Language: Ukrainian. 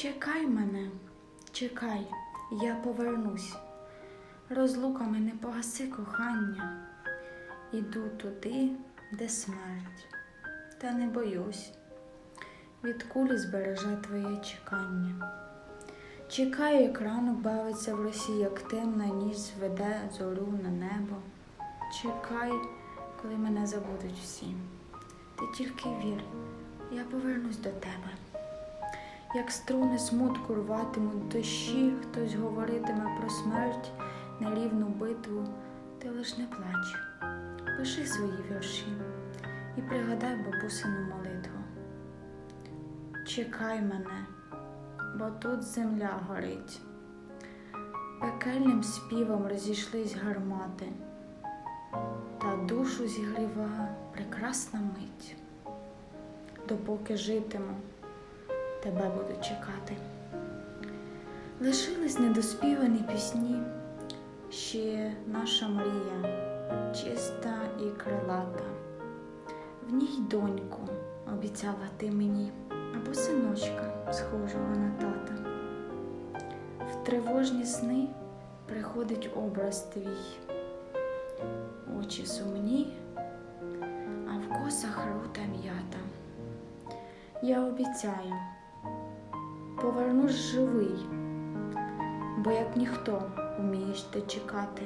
Чекай мене, чекай, я повернусь. Розлуками не погаси кохання. Іду туди, де смерть, та не боюсь. Від кулі збереже твоє чекання. Чекаю, як ранок бавиться в росі, як темна ніч зведе зорю на небо. Чекай, коли мене забудуть всі. Ти тільки вір, я повернусь до тебе. Як струни смутку рватимуть дощі, хтось говоритиме про смерть, нерівну битву, ти лиш не плач, пиши свої вірші і пригадай бабусину молитву. Чекай мене, бо тут земля горить. Пекельним співом розійшлись гармати, та душу зігріва прекрасна мить. Допоки житиму, тебе буду чекати. Лишились недоспівані пісні, ще наша мрія, чиста і крилата. В ній доньку обіцяла ти мені, або синочка, схожого на тата. В тривожні сни приходить образ твій, очі сумні, а в косах рута м'ята. Я обіцяю, повернусь живий, бо як ніхто умієш ти чекати.